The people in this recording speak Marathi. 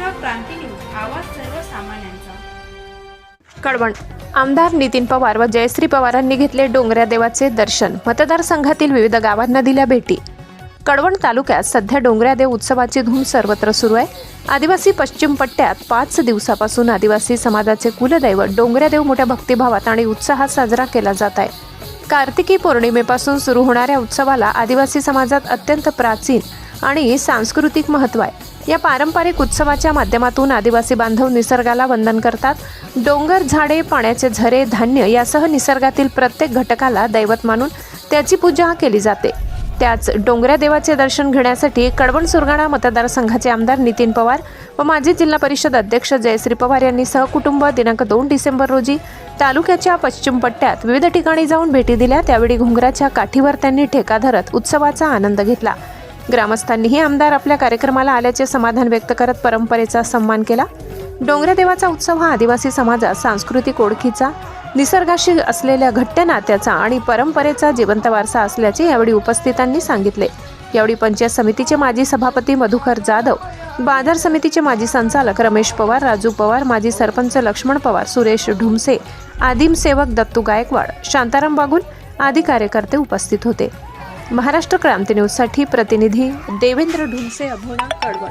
महाराष्ट्र क्रांती न्यूज आवाज सर्वसामान्यांचा. आमदार नितीन पवार व जयश्री पवारांनी घेतले डोंगऱ्या देवाचे दर्शन. मतदारसंघातील विविध गावांना दिल्या भेटी. कडवण तालुक्यात सध्या डोंगऱ्या देव उत्सवाची धूम सर्वत्र सुरू आहे. आदिवासी पश्चिम पट्ट्यात पाच दिवसापासून आदिवासी समाजाचे कुलदैवत डोंगऱ्या देव मोठ्या भक्तिभावात आणि उत्साहात साजरा केला जात आहे. कार्तिकी पौर्णिमेपासून सुरू होणाऱ्या उत्सवाला आदिवासी समाजात अत्यंत प्राचीन आणि सांस्कृतिक महत्त्व आहे. या पारंपरिक उत्सवाच्या माध्यमातून आदिवासी बांधव निसर्गाला वंदन करतात. डोंगर झाडे पाण्याचे झरे धान्य यासह निसर्गातील प्रत्येक घटकाला दैवत मानून त्याची पूजा केली जाते. त्याच डोंगऱ्या देवाचे दर्शन घेण्यासाठी कडवण सुरगाणा मतदारसंघाचे आमदार नितीन पवार व माजी जिल्हा परिषद अध्यक्ष जयश्री पवार यांनी सहकुटुंब दिनांक दोन डिसेंबर रोजी तालुक्याच्या पश्चिम पट्ट्यात विविध ठिकाणी जाऊन भेटी दिल्या. त्यावेळी घुंगराच्या काठीवर त्यांनी ठेका धरत उत्सवाचा आनंद घेतला. ग्रामस्थांनीही आमदार आपल्या कार्यक्रमाला आल्याचे समाधान व्यक्त करत परंपरेचा सन्मान केला. डोंगरदेवाचा देवाचा उत्सव हा आदिवासी समाजात सांस्कृतिक ओळखीचा निसर्गाशी असलेल्या घट्ट नात्याचा आणि परंपरेचा जिवंत वारसा असल्याचे यावेळी उपस्थितांनी सांगितले. यावेळी पंचायत समितीचे माजी सभापती मधुकर जाधव बाजार समितीचे माजी संचालक रमेश पवार राजू पवार माजी सरपंच लक्ष्मण पवार सुरेश ढुमसे आदिम सेवक दत्तू गायकवाड शांताराम बागुल आदी कार्यकर्ते उपस्थित होते. महाराष्ट्र क्रांती न्यूजसाठी प्रतिनिधी देवेंद्र ढुमसे अभोणा कडवण.